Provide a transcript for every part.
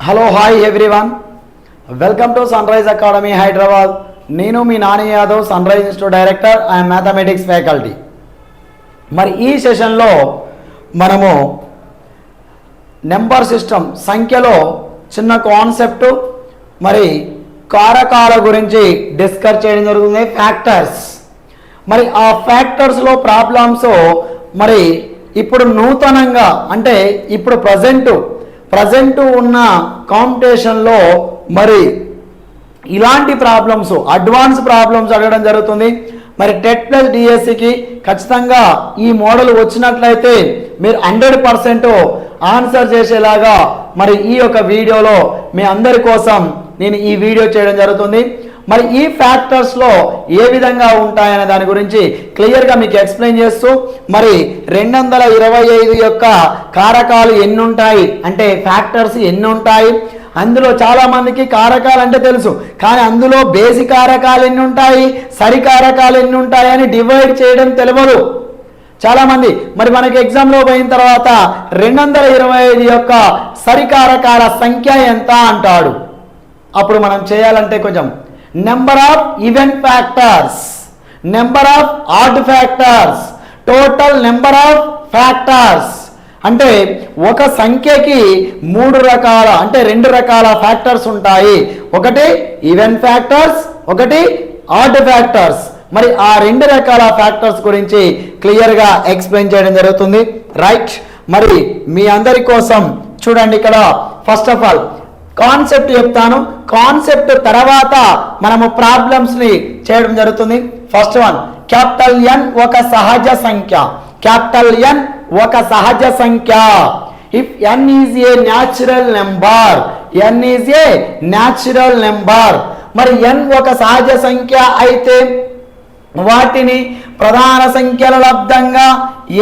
Hello hi everyone welcome to Sunrise academy Hyderabad నేను మీ Nani Yadav Sunrise institute director and mathematics faculty మరి ఈ సెషన్లో మనము number system సంఖ్యలో చిన్న కాన్సెప్ట్ మరి కారకాల గురించి డిస్కస్ చేయడం జరుగుతుంది ఫ్యాక్టర్స్ మరి ఆ ఫ్యాక్టర్స్లో ప్రాబ్లమ్స్ మరి ఇప్పుడు నూతనంగా అంటే ఇప్పుడు ప్రజెంటు ప్రజెంట్ ఉన్న కాంపిటీషన్లో మరి ఇలాంటి ప్రాబ్లమ్స్ అడ్వాన్స్ ప్రాబ్లమ్స్ అడగడం జరుగుతుంది. మరి టెట్ ప్లస్ డిఎస్సికి ఖచ్చితంగా ఈ మోడల్ వచ్చినట్లయితే మీరు హండ్రెడ్ పర్సెంట్ ఆన్సర్ చేసేలాగా మరి ఈ యొక్క వీడియోలో మీ అందరి కోసం నేను ఈ వీడియో చేయడం జరుగుతుంది. మరి ఈ ఫ్యాక్టర్స్లో ఏ విధంగా ఉంటాయనే దాని గురించి క్లియర్గా మీకు ఎక్స్ప్లెయిన్ చేస్తూ మరి రెండు వందల ఇరవై ఐదు యొక్క కారకాలు ఎన్ని ఉంటాయి అంటే ఫ్యాక్టర్స్ ఎన్ని ఉంటాయి అందులో చాలామందికి కారకాలు అంటే తెలుసు. కానీ అందులో బేసి కారకాలు ఎన్ని ఉంటాయి సరి కారకాలు ఎన్ని ఉంటాయి అని డివైడ్ చేయడం తెలియదు చాలామంది. మరి మనకి ఎగ్జామ్లో పోయిన తర్వాత రెండు వందల ఇరవై ఐదు యొక్క సరికారకాల సంఖ్య ఎంత అంటాడు? అప్పుడు మనం చేయాలంటే కొంచెం number of even factors number of odd factors total number of factors అంటే ఒక సంఖ్యకి మూడు రకాల అంటే రెండు రకాల ఫ్యాక్టర్స్ ఉంటాయి. ఒకటి ఈవెంట్ ఫ్యాక్టర్స్ ఒకటి ఆర్డ్ ఫ్యాక్టర్స్ మరి ఆ రెండు రకాల ఫ్యాక్టర్స్ గురించి క్లియర్గా ఎక్స్ప్లెయిన్ చేయడం జరుగుతుంది. రైట్ మరి మీ అందరి కోసం చూడండి ఇక్కడ. ఫస్ట్ ఆఫ్ ఆల్ కాన్సెప్ట్ చెప్తాను. కాన్సెప్ట్ తర్వాత మనము ప్రాబ్లమ్స్ని చేయడం జరుగుతుంది. ఫస్ట్ వన్ క్యాపిటల్ ఎన్ ఒక సహజ సంఖ్య. క్యాపిటల్ ఎన్ ఒక సహజ సంఖ్య. If N is a natural number N is a natural number మరి ఎన్ ఒక సహజ సంఖ్య అయితే వాటిని ప్రధాన సంఖ్యల లబ్ధంగా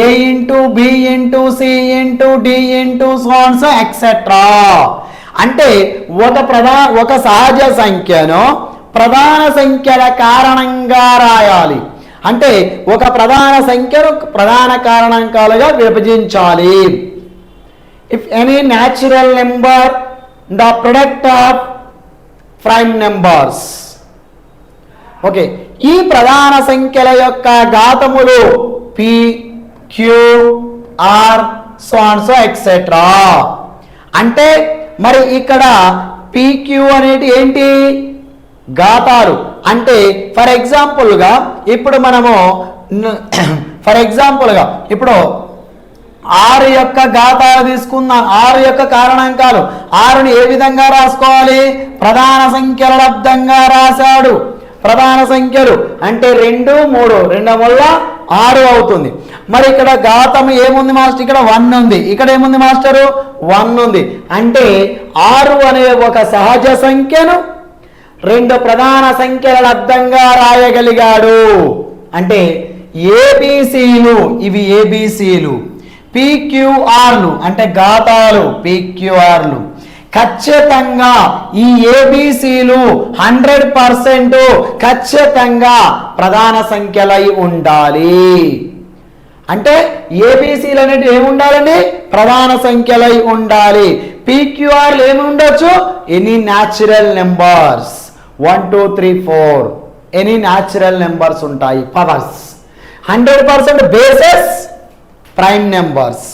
A into B into C into D into so on etcetera అంటే ఒక ప్రధా ఒక సహజ సంఖ్యను ప్రధాన సంఖ్యల కారణంగా రాయాలి. అంటే ఒక ప్రధాన సంఖ్యను ప్రధాన కారణాంకాలుగా విభజించాలి. If any natural number the product of prime numbers okay ఈ ప్రధాన సంఖ్యల యొక్క ఘాతములు P Q R so etcetera అంటే మరి ఇక్కడ పీక్యూ అనేది ఏంటి? ఘాతాలు అంటే ఫర్ ఎగ్జాంపుల్గా ఇప్పుడు మనము ఫర్ ఎగ్జాంపుల్గా ఇప్పుడు ఆరు యొక్క ఘాతాలు తీసుకుందాం. ఆరు యొక్క కారణాంకాలు. ఆరుని ఏ విధంగా రాసుకోవాలి? ప్రధాన సంఖ్యల లబ్ధంగా రాశాడు. ప్రధాన సంఖ్యలు అంటే రెండు మూడు. రెండు వల్ల ఆరు అవుతుంది. మరి ఇక్కడ ఘాతం ఏముంది మాస్టర్? ఇక్కడ వన్ ఉంది. ఇక్కడ ఏముంది మాస్టరు? వన్ ఉంది. అంటే ఆరు అనే ఒక సహజ సంఖ్యను రెండు ప్రధాన సంఖ్యల అర్థంగా రాయగలిగాడు. అంటే ఏబిసిలు ఇవి ఏబిసిలు పీక్యూఆర్లు అంటే ఘాతాలు పీక్యూఆర్లు ఖచ్చితంగా ఈ ఏబిసిలు హండ్రెడ్ పర్సెంట్ ఖచ్చితంగా ప్రధాన సంఖ్యలై ఉండాలి. అంటే ఏబీసీలు అనేవి ఏముండాలండి? ప్రధాన సంఖ్యలై ఉండాలి. పీక్యూఆర్లు ఏమి ఉండొచ్చు? Any natural numbers one two three four any natural numbers ఉంటాయి. Powers hundred percent bases prime numbers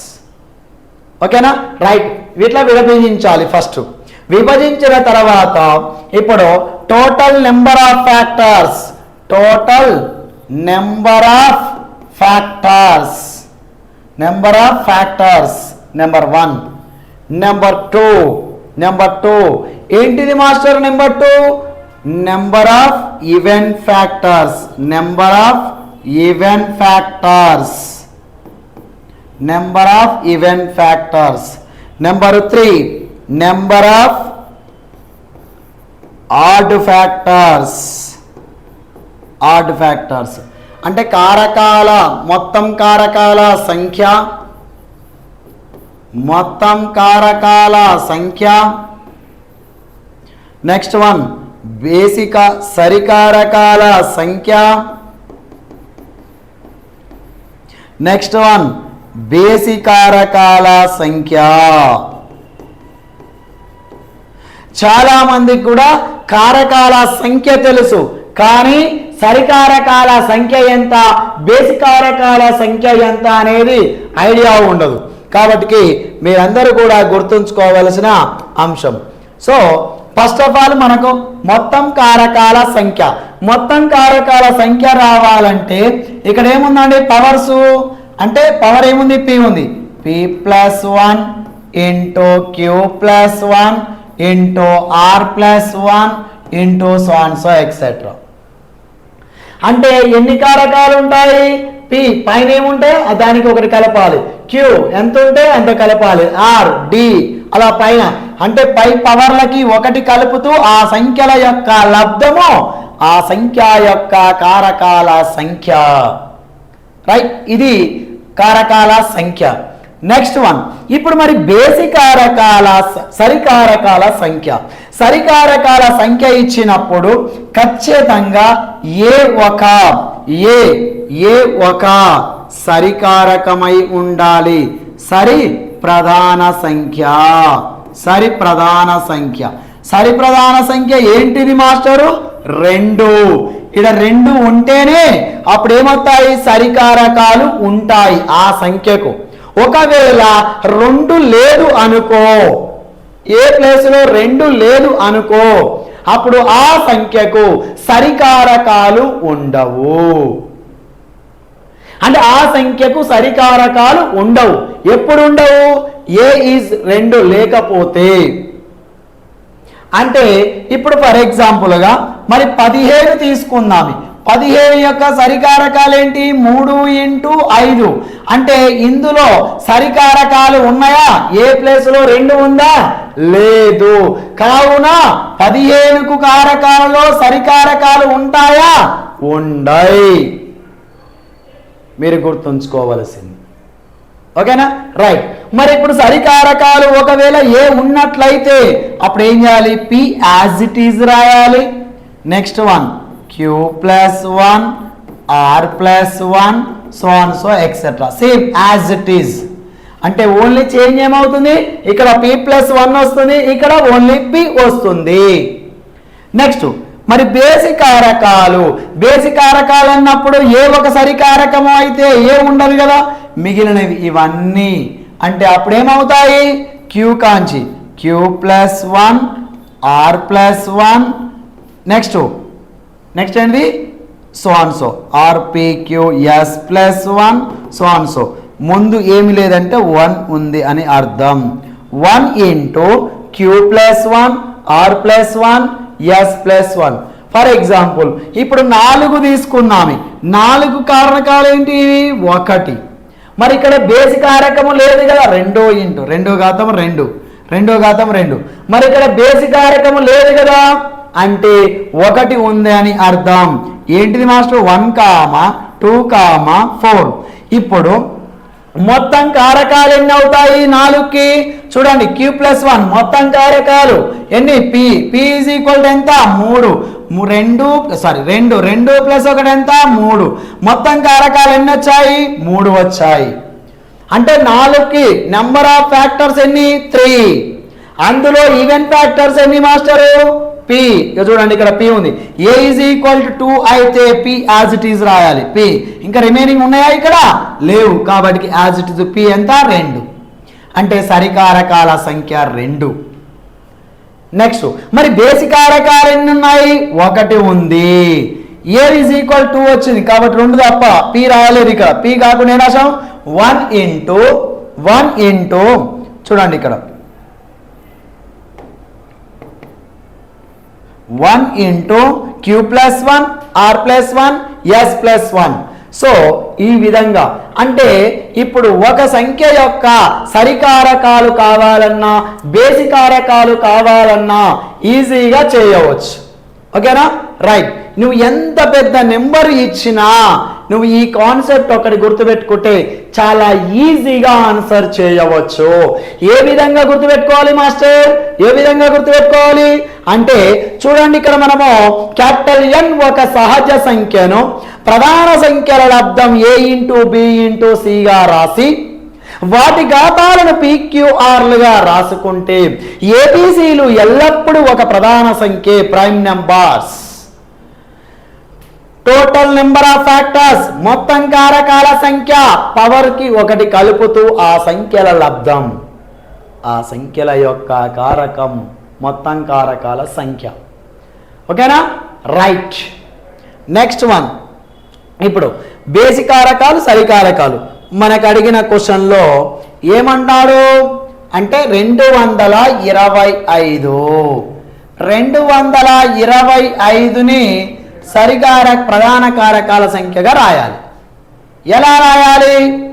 ఓకేనా రైట్ వీటిలో విభజించాలి ఫస్ట్ విభజించిన తర్వాత ఇప్పుడు total number of factors total number of factors number of factors number one number two number two ఏంటిది master number two number of even factors number of even factors number of even factors number three number of odd factors odd factors అంటే కారకాల మొత్తం కారకాల సంఖ్య మొత్తం కారకాల సంఖ్య. Next one బేసిక సరికారకాల సంఖ్య. నెక్స్ట్ వన్ బేసికారకాల సంఖ్య. చాలామందికి కూడా కారకాల సంఖ్య తెలుసు కానీ సరికారకాల సంఖ్య ఎంత? బేసికారకాల సంఖ్య ఎంత అనేది ఐడియా ఉండదు. కాబట్టి మీరందరూ కూడా గుర్తుంచుకోవలసిన అంశం. సో ఫస్ట్ ఆఫ్ ఆల్ మనకు మొత్తం కారకాల సంఖ్య. మొత్తం కారకాల సంఖ్య రావాలంటే ఇక్కడ ఏముందండి? పవర్స్. అంటే పవర్ ఏముంది? పి ఉంది. P plus one into Q plus one into R plus one into so so etcetera అంటే ఎన్ని కారకాలు ఉంటాయి పి పైన ఏముంటే దానికి ఒకటి కలపాలి. క్యూ ఎంత ఉంటే అంత కలపాలి. ఆర్ డి అలా పైన. అంటే పై పవర్లకి ఒకటి కలుపుతూ ఆ సంఖ్యల యొక్క లబ్ధము ఆ సంఖ్య యొక్క కారకాల సంఖ్య. రైట్ ఇది కారకాల సంఖ్య. నెక్స్ట్ వన్ ఇప్పుడు మరి బేసికారకాల సరికారకాల సంఖ్య. సరికారకాల సంఖ్య ఇచ్చినప్పుడు ఖచ్చితంగా ఏ ఒక ఏ ఏ ఒక సరికారకమై ఉండాలి. సరి ప్రధాన సంఖ్య. సరి ప్రధాన సంఖ్య. సరి ప్రధాన సంఖ్య ఏంటిది మాస్టరు? రెండు. ఇక్కడ రెండు ఉంటేనే అప్పుడు ఏమవుతాయి సరికారకాలు ఉంటాయి ఆ సంఖ్యకు. ఒకవేళ రెండు లేదు అనుకో ఏ ప్లేస్లో రెండు లేదు అనుకో అప్పుడు ఆ సంఖ్యకు సరికారకాలు ఉండవు. అంటే ఆ సంఖ్యకు సరికారకాలు ఉండవు. ఎప్పుడు ఉండవు ఏ ఈజ్ రెండు లేకపోతే. అంటే ఇప్పుడు ఫర్ ఎగ్జాంపుల్గా మరి పదిహేను తీసుకుందాం పదిహేను యొక్క సరికారకాలు ఏంటి మూడు ఇంటూ ఐదు. అంటే ఇందులో సరికారకాలు ఉన్నాయా? ఏ ప్లేస్లో రెండు ఉందా? లేదు. కావున పదిహేనుకు కారకాలలో సరికారకాలు ఉంటాయా? ఉండయి. మీరు గుర్తుంచుకోవలసింది. ఓకేనా? రైట్. మరి ఇప్పుడు సరికారకాలు ఒకవేళ ఏ ఉన్నట్లయితే అప్పుడు ఏం చేయాలి? పి యాజ్ ఇట్ ఈజ్ రాయాలి. Next one Q plus one R plus one so on so etcetera same as it is అంటే ఓన్లీ చేంజ్ ఏమవుతుంది? ఇక్కడ పి ప్లస్ వన్ వస్తుంది ఇక్కడ ఓన్లీ పి వస్తుంది. నెక్స్ట్ మరి బేసి కారకాలు. బేసి కారకాలు అన్నప్పుడు ఏ ఒక సరికారకము అయితే ఏ ఉండదు కదా? మిగిలినవి ఇవన్నీ. అంటే అప్పుడు ఏమవుతాయి క్యూ కాంచి. Q plus one R plus one next next ఏంటి so on so RPQ S plus one so on so ముందు ఏమి లేదంటే వన్ ఉంది అని అర్థం. One into Q plus one R plus one S plus one for example ఇప్పుడు నాలుగు తీసుకున్నాము నాలుగు కారణకాలు ఏంటి ఒకటి. మరి ఇక్కడ బేసి కారకము లేదు కదా? రెండో ఇంటూ రెండో ఘాతం రెండు. రెండో ఘాతం రెండు. మరి ఇక్కడ బేసి కారకము లేదు కదా? అంటే ఒకటి ఉంది అని అర్థం. ఏంటిది master? One comma two comma four. ఇప్పుడు మొత్తం కారకాలు ఎన్ని అవుతాయి? నాలుగుకి. చూడండి క్యూ ప్లస్ వన్. మొత్తం కారకాలు ఎన్ని? పి. పి ఈజ్ ఈక్వల్ ఎంత? మూడు. రెండు సారీ రెండు. రెండు ప్లస్ ఒకటి ఎంత? మూడు. మొత్తం కారకాలు ఎన్ని వచ్చాయి? మూడు వచ్చాయి. అంటే నాలుగుకి నెంబర్ ఆఫ్ ఫ్యాక్టర్స్ ఎన్ని? త్రీ. అందులో ఈవెన్ ఫ్యాక్టర్స్ ఎన్ని మాస్టరు? పి ఇక చూడండి ఇక్కడ పి ఉంది. A is equal to two అయితే పి యాజ్ ఇట్ ఈజ్ రాయాలి. పి ఇంకా రిమైనింగ్ ఉన్నాయా ఇక్కడ? లేవు. కాబట్టి యాజ్ ఇట్ ఇస్ పి ఎంత? రెండు. అంటే సరికారకాల సంఖ్య రెండు. నెక్స్ట్ మరి బేసి కారకాలు ఎన్ని ఉన్నాయి? ఒకటి ఉంది. ఏ ఈజ్ ఈక్వల్ టూ వచ్చింది. కాబట్టి రెండు తప్ప పి రాయలేదు ఇక్కడ. పి కాకుండా ఏం రాసాం వన్ ఇంటూ వన్ ఇంటూ చూడండి ఇక్కడ. One into Q plus one R plus one S plus one. So ఈ విధంగా. అంటే ఇప్పుడు ఒక సంఖ్య యొక్క సరికారకాలు కావాలన్నా బేసికారకాలు కావాలన్నా ఈజీగా చేయవచ్చు. ఓకేనా? రైట్. నువ్వు ఎంత పెద్ద నెంబర్ ఇచ్చినా నువ్వు ఈ కాన్సెప్ట్ ఒకటి గుర్తుపెట్టుకుంటే చాలా ఈజీగా ఆన్సర్ చేయవచ్చు. ఏ విధంగా గుర్తుపెట్టుకోవాలి మాస్టర్? ఏ విధంగా గుర్తుపెట్టుకోవాలి? అంటే చూడండి ఇక్కడ మనము క్యాపిటల్ ఎన్ ఒక సహజ సంఖ్యను ప్రధాన సంఖ్యల లబ్ధం ఏ ఇంటూ బి ఇంటూ సిగా రాసి వాటి ఘాతాలను పీక్యూఆర్లుగా రాసుకుంటే ఏబీసీలు ఎల్లప్పుడూ ఒక ప్రధాన సంఖ్య prime numbers total number of factors మొత్తం కారకాల సంఖ్య. పవర్కి ఒకటి కలుపుతూ ఆ సంఖ్యల లబ్ధం. ఆ సంఖ్యల యొక్క కారకం మొత్తం కారకాల సంఖ్య. ఓకేనా? రైట్ నెక్స్ట్ వన్ ఇప్పుడు బేసి కారకాలు సరికారకాలు. మనకు అడిగిన క్వశ్చన్లో ఏమంటాడు అంటే రెండు వందల ఇరవై ఐదు. రెండు వందల ఇరవై ఐదుని సరికార ప్రధాన కారకాల సంఖ్యగా రాయాలి. ఎలా రాయాలి?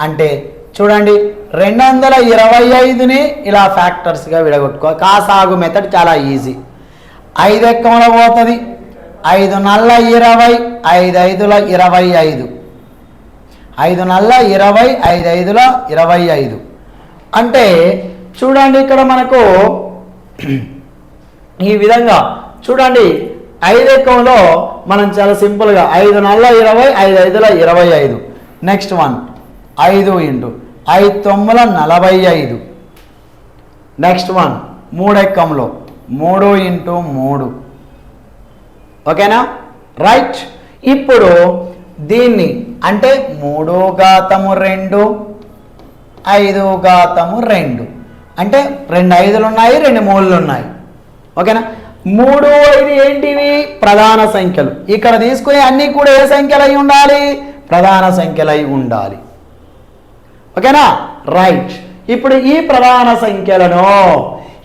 అంటే చూడండి రెండు వందల ఇరవై ఐదుని ఇలా ఫ్యాక్టర్స్గా విడగొట్టుకో. కాసాగు మెథడ్ చాలా ఈజీ. ఐదు ఎక్కంలో పోతుంది? ఐదు నల్ల ఇరవై ఐదు ఐదుల ఇరవై ఐదు. ఐదు నల్ల ఇరవై ఐదు ఐదుల ఇరవై ఐదు. అంటే చూడండి ఇక్కడ మనకు ఈ విధంగా చూడండి ఐదు ఎక్కంలో మనం చాలా సింపుల్గా ఐదు నల్ల ఇరవై ఐదు ఐదుల ఇరవై ఐదు. నెక్స్ట్ వన్ ఐదు ఇంటూ ఐదు తొమ్మిది నలభై ఐదు. నెక్స్ట్ వన్ మూడెక్కంలో మూడు ఇంటూ మూడు. ఓకేనా? రైట్ ఇప్పుడు దీన్ని అంటే మూడు ఘాతము రెండు ఐదు ఘాతము రెండు. అంటే రెండు ఐదులు ఉన్నాయి రెండు మూడులు ఉన్నాయి. ఓకేనా? మూడు ఐదు ఏంటివి? ప్రధాన సంఖ్యలు. ఇక్కడ తీసుకునే అన్నీ కూడా ఏ సంఖ్యలు అయి ఉండాలి? ప్రధాన సంఖ్యలు అయి ఉండాలి. ఓకేనా? రైట్. ఇప్పుడు ఈ ప్రధాన సంఖ్యలను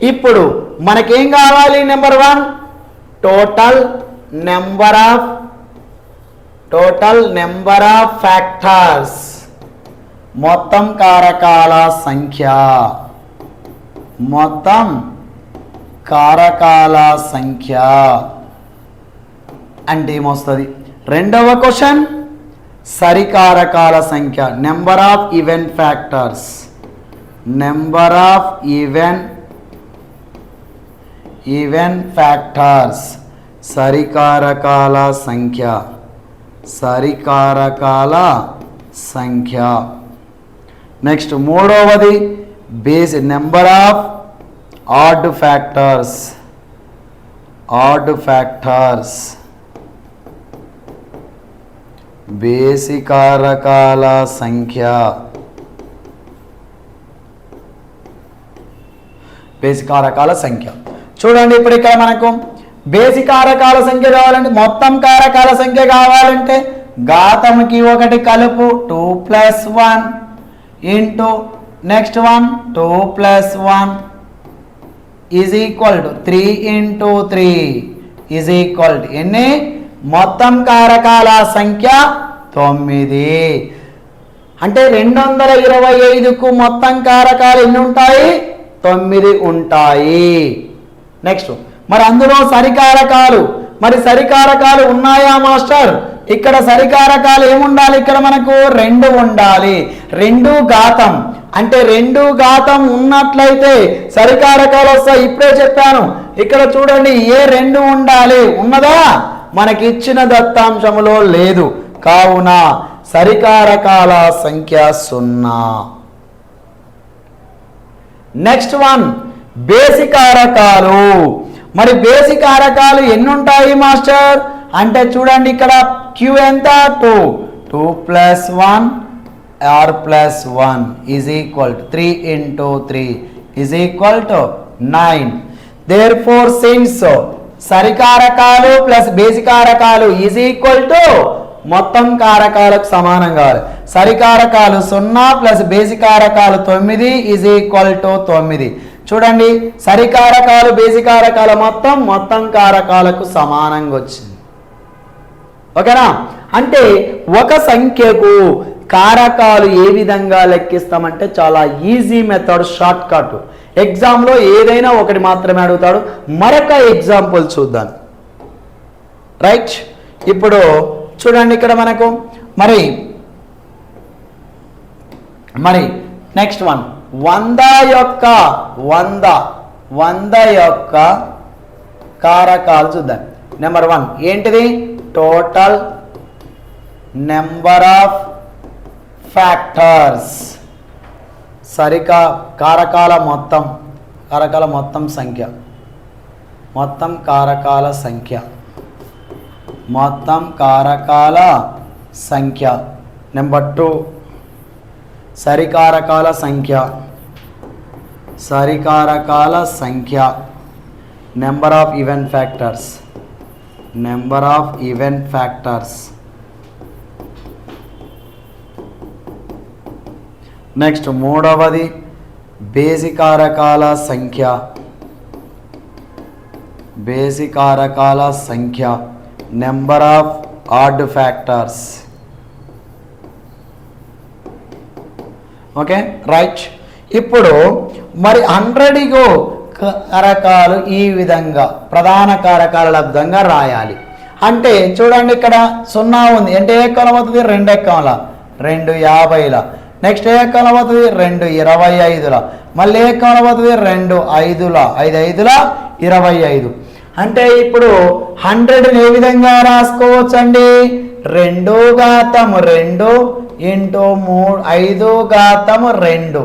ఇప్పుడు మనకేం కావాలి? Number one. Total number of total number of factors. మొత్తం కారకాల సంఖ్య. మొత్తం కారకాల సంఖ్య అంటే ఏమొస్తుంది? రెండవ క్వశ్చన్ సరికారకాల సంఖ్య number of even factors. Number of even even factors. సరికారకాల సంఖ్య సరికారకాల సంఖ్య. నెక్స్ట్ మూడవది base number of odd factors. Odd factors. బేసికారకాల సంఖ్య. బేసికారకాల సంఖ్య. చూడండి ఇప్పుడు ఇక్కడ మనకు బేసికారకాల సంఖ్య కావాలంటే మొత్తం కారకాల సంఖ్య కావాలంటే ఘాతంకి ఒకటి కలుపు two plus one into next one two plus one is equal to three into three is equal to ఎన్ని? మొత్తం కారకాల సంఖ్య తొమ్మిది. అంటే రెండు వందల ఇరవై ఐదుకు మొత్తం కారకాలు ఎన్ని ఉంటాయి? తొమ్మిది ఉంటాయి. నెక్స్ట్ మరి అందులో సరికారకాలు మరి సరికారకాలు ఉన్నాయా మాస్టర్? ఇక్కడ సరికారకాలు ఏముండాలి? ఇక్కడ మనకు రెండు ఉండాలి. రెండు ఘాతం. అంటే రెండు ఘాతం ఉన్నట్లయితే సరికారకాలు వస్తాయి. ఇప్పుడే చెప్పాను. ఇక్కడ చూడండి ఏ రెండు ఉండాలి? ఉన్నదా? మనకి ఇచ్చిన దత్తాంశములో లేదు. కావున సరికారకాల సంఖ్య సున్నా. నెక్స్ట్ వన్ బేసికారకాలు. మరి బేసికారకాలు ఎన్ని ఉంటాయి మాస్టర్? అంటే చూడండి ఇక్కడ క్యూ ఎంత? Two. Two plus one R plus one is equal to three into three is equal to nine. Therefore since సరికారకాలు plus బేసికారకాలు ఈజ్ ఈక్వల్ టు మొత్తం కారకాలకు సమానం కావాలి. సరికారకాలు సున్నా ప్లస్ బేసికారకాలు తొమ్మిది ఈజ్ ఈక్వల్ టు తొమ్మిది. చూడండి సరికారకాలు బేసికారకాలు మొత్తం మొత్తం కారకాలకు సమానంగా వచ్చింది. ఓకేనా? అంటే ఒక సంఖ్యకు కారకాలు ఏ విధంగా లెక్కిస్తామంటే చాలా ఈజీ మెథడ్ షార్ట్ కట్ ఎగ్జామ్లో ఏదైనా ఒకటి మాత్రమే అడుగుతాడు. మరొక ఎగ్జాంపుల్ చూద్దాం. రైట్ ఇప్పుడు చూడండి ఇక్కడ మనకు. మరి మరి నెక్స్ట్ వన్ వంద యొక్క వంద వంద యొక్క కారకాలు చూద్దాం. నెంబర్ వన్ ఏంటిది? టోటల్ నెంబర్ ఆఫ్ ఫ్యాక్టర్స్ సరికా కారకాల మొత్తం కారకాల మొత్తం సంఖ్య. మొత్తం కారకాల సంఖ్య. మొత్తం కారకాల సంఖ్య. నెంబర్ టూ సరికారకాల సంఖ్య. సరికారకాల సంఖ్య. Number of even factors number of even factors next మూడవది బేసికారకాల సంఖ్య. బేసికారకాల సంఖ్య. Number of odd factors okay right. ఇప్పుడు మరి హండ్రెడ్గో కారకాలు ఈ విధంగా ప్రధాన కారకాల లబ్ధంగా రాయాలి. అంటే చూడండి ఇక్కడ సున్నా ఉంది. అంటే ఏ ఎక్కం అవుతుంది రెండు ఎక్కల రెండు యాభైల. నెక్స్ట్ ఏ ఎక్కం అవుతుంది రెండు ఇరవై ఐదుల. మళ్ళీ ఏ ఎక్కం అవుతుంది రెండు ఐదుల. ఐదు ఐదుల ఇరవై ఐదు. అంటే ఇప్పుడు హండ్రెడ్ని ఏ విధంగా రాసుకోవచ్చండి? రెండు ఘాతము రెండు ఇంటూ మూడు ఐదో ఘాతము రెండు.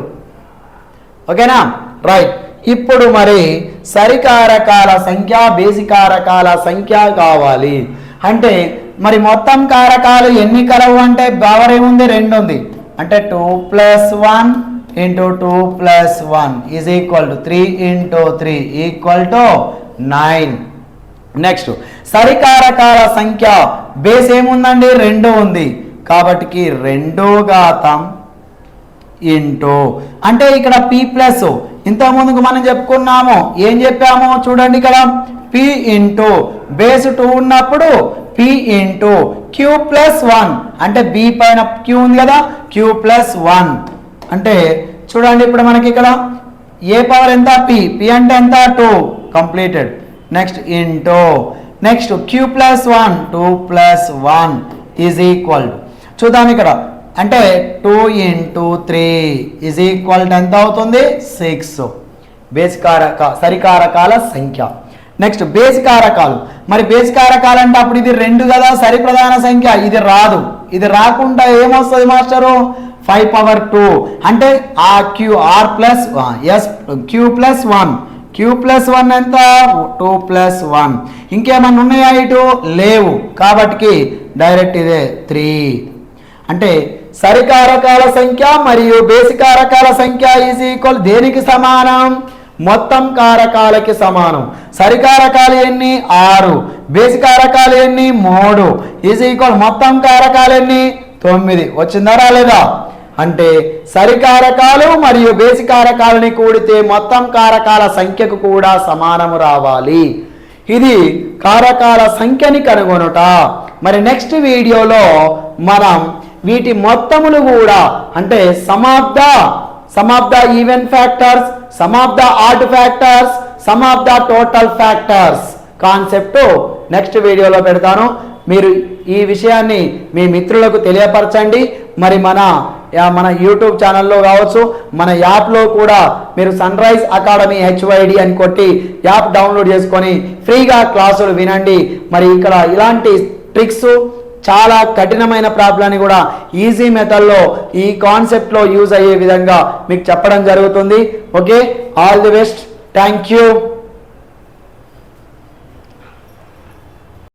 ఓకేనా? రైట్ ఇప్పుడు మరి సరికారకాల సంఖ్య బేసికారకాల సంఖ్య కావాలి. అంటే మరి మొత్తం కారకాలు ఎన్ని కలవు అంటే పవర్ ఏముంది రెండు ఉంది. అంటే two plus one into two plus one is equal to three into three equal to nine next సరికారకాల సంఖ్య. బేస్ ఏముందండి? రెండు ఉంది. కాబట్టి రెండో ఘాతం ఇంటూ. అంటే ఇక్కడ పి ప్లస్ ఇంతకుముందుకు మనం చెప్పుకున్నాము. ఏం చెప్పాము? చూడండి ఇక్కడ. P into. బేస్ టూ ఉన్నప్పుడు P into. Q plus one అంటే బి పైన క్యూ ఉంది కదా? క్యూ ప్లస్ వన్ అంటే చూడండి ఇప్పుడు మనకి ఇక్కడ. ఏ పవర్ ఎంత? పి పి అంటే ఎంత? Two completed next into next Q plus one two plus one is equal చూద్దాం ఇక్కడ. అంటే two into three is equal ఎంత అవుతుంది? సిక్స్ బేసికారక సరికారకాల సంఖ్య. నెక్స్ట్ బేసికారకాలు మరి బేసికారకాలు అంటే అప్పుడు ఇది రెండు కదా సరి ప్రధాన సంఖ్య. ఇది రాదు. ఇది రాకుండా ఏమొస్తుంది మాస్టరు? ఫైవ్ పవర్ టూ అంటే ఆ Q R plus S Q plus one Q plus one ఎంత? టూ ప్లస్ వన్ ఇంకేమన్నా ఉన్నాయా ఇటు? లేవు. కాబట్టి డైరెక్ట్ ఇదే త్రీ అంటే సరికారకాల సంఖ్య మరియు బేసికారకాల సంఖ్య ఈజ్ ఈక్వల్ దేనికి సమానం? మొత్తం కారకాలకి సమానం. సరికారకాలు ఎన్ని? ఆరు. బేసికారకాలు ఎన్ని? మూడు. ఈజ్ ఈక్వల్ మొత్తం కారకాలు ఎన్ని? తొమ్మిది. వచ్చిందా రాలేదా? అంటే సరికారకాలు మరియు బేసికారకాలని కూడితే మొత్తం కారకాల సంఖ్యకు కూడా సమానము రావాలి. ఇది కారకాల సంఖ్యని కనుగొనుట. మరి నెక్స్ట్ వీడియోలో మనం వీటి మొత్తములు కూడా అంటే సమాప్త సమాప్త ఈవెన్ ఫ్యాక్టర్స్ సమాప్త ఆర్ట్ ఫ్యాక్టర్స్ సమాప్త టోటల్ ఫ్యాక్టర్స్ కాన్సెప్ట్ నెక్స్ట్ వీడియోలో పెడతాను. మీరు ఈ విషయాన్ని మీ మిత్రులకు తెలియపరచండి. మరి మన మన యూట్యూబ్ ఛానల్లో కావచ్చు మన యాప్లో కూడా మీరు సన్ రైజ్ అకాడమీ హెచ్వైడి అని కొట్టి యాప్ డౌన్లోడ్ చేసుకొని ఫ్రీగా క్లాసులు వినండి. మరి ఇక్కడ ఇలాంటి ట్రిక్స్ చాలా కఠినమైన ప్రాబ్లాన్ని కూడా ఈజీ మెథడ్లో ఈ కాన్సెప్ట్లో యూజ్ అయ్యే విధంగా మీకు చెప్పడం జరుగుతుంది. Okay all the best thank you